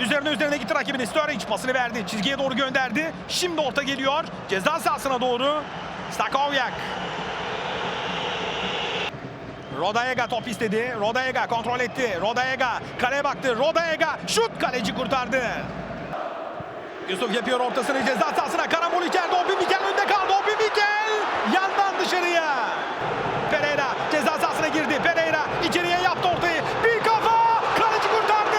üzerine üzerine gitti rakibini. Sturridge pasını verdi. Çizgiye doğru gönderdi. Şimdi orta geliyor. Ceza sahasına doğru. Stakovyak. Rodayega top istedi. Rodayega kontrol etti. Rodayega kaleye baktı. Rodayega şut kaleci kurtardı. Yusuf yapıyor ortasını ceza sahasına. Karambol içeride. Obi Mikel önde kaldı. Obi Mikel yandan dışarıya. Pereira ceza sahasına girdi. Pereira içeriye yaptı ortayı. Bir kafa. Kaleci kurtardı.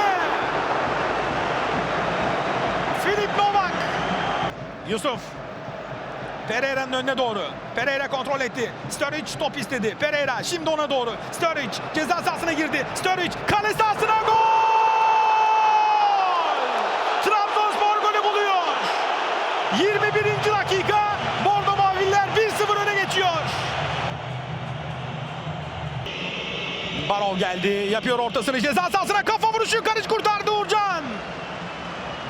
Filip Novak. Yusuf. Pereira'nın önüne doğru. Pereira kontrol etti. Sturridge top istedi. Pereira şimdi ona doğru. Sturridge ceza sahasına girdi. Sturridge kale sahasına gol! Trabzonspor golü buluyor. 21. dakika. Bordo Maviller 1-0 öne geçiyor. Barov geldi. Yapıyor ortasını ceza sahasına kafa vuruşu. Karış kurtardı Uğurcan.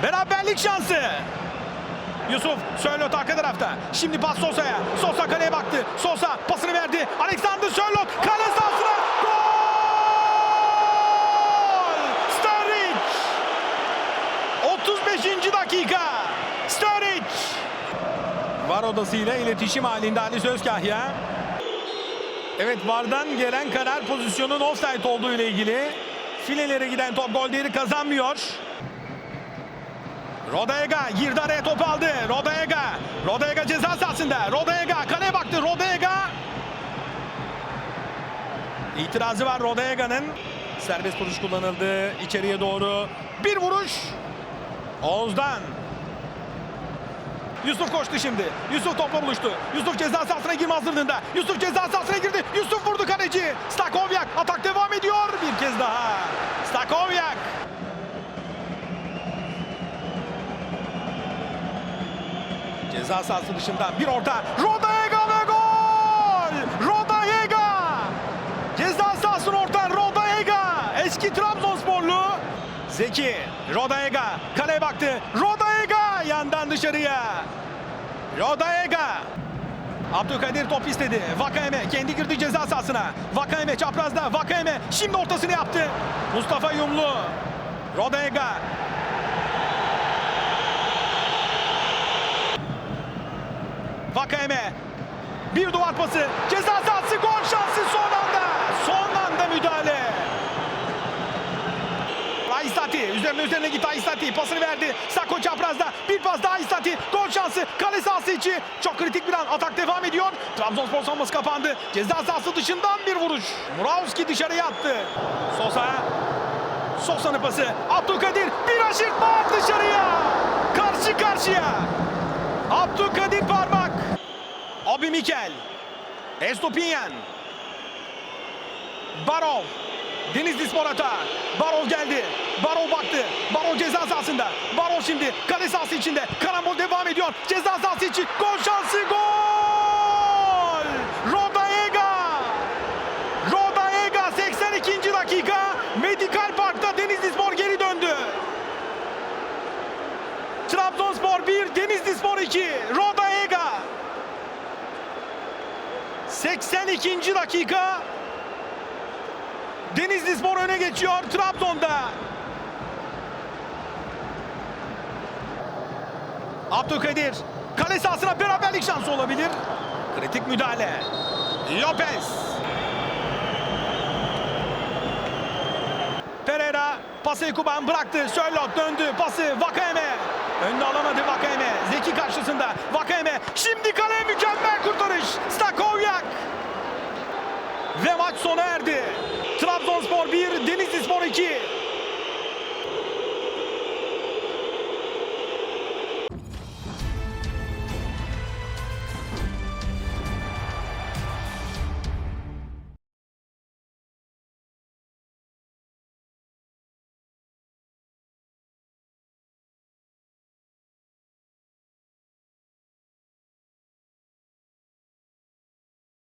Beraberlik şansı. Yusuf Sörlot arka tarafta. Şimdi pas Sosa'ya. Sosa kaleye baktı. Sosa pasını verdi. Alexander Sörlot kale sahasına. Gol! Sturridge. 35. dakika. Sturridge. Var odasıyla iletişim halinde Ali Sözkahya. Evet VAR'dan gelen karar pozisyonun offside olduğu ile ilgili. Filelere giden top gol değeri kazanmıyor. Rodayega girdi araya topu aldı. Rodayega. Rodayega ceza sahasında. Rodayega kaleye baktı. Rodayega. İtirazı var Rodayega'nın. Serbest vuruş kullanıldı. İçeriye doğru. Bir vuruş. Oğuz'dan. Yusuf koştu şimdi. Yusuf topla buluştu. Yusuf ceza sahasına girme hazırlığında. Yusuf ceza sahasına girdi. Yusuf vurdu kaleci. Stakovyak atak devam ediyor. Bir kez daha. Stakovyak. Ceza sahası dışında bir orta. Rodayega ve gol! Rodayega! Ceza sahasının orta Rodayega. Eski Trabzonsporlu. Zeki. Rodayega. Kaleye baktı. Rodayega yandan dışarıya. Rodayega. Abdülkadir top istedi. Vakayeme kendi girdi ceza sahasına. Vakayeme çaprazda. Vakayeme şimdi ortasını yaptı. Mustafa Yumlu. Rodayega. Vakayeme. Bir duvar pası. Ceza sahası gol şansı son anda. Son anda müdahale. Aysati üzerine üzerine gitti Aysati pasını verdi. Sako çaprazda bir pas daha Aysati gol şansı kale sahası içi. Çok kritik bir an atak devam ediyor. Trabzonspor savunması kapandı. Ceza sahası dışından bir vuruş. Murawski dışarıya attı. Sosa. Sosa'nın pası. Abdülkadir bir aşırtma dışarıya. Karşı karşıya. Abdülkadir. Abi Mikel. Estopinyan. Barov. Denizli Spor hata. Barov geldi. Barov baktı. Barov ceza sahasında. Barov şimdi kale sahası içinde. Karambol devam ediyor. Ceza sahası için gol şansı gol! Rodayega! Rodayega 82. dakika. Medikal Park'ta Denizli Spor geri döndü. Trabzonspor 1, Denizli Spor 2. Rodayega. 82. dakika. Denizli Spor öne geçiyor Trabzon'da. Abdülkadir kale sahasına beraberlik şansı olabilir. Kritik müdahale. Lopez. Pereira pası Kuban bıraktı. Sörlot döndü. Pası Vakayeme. Önde alamadı Vakayeme. Zeki karşısında. Vakayeme şimdi kaleye mükemmel kurtarış. Stakovyak. Trabzonspor 1, Denizli Spor 2.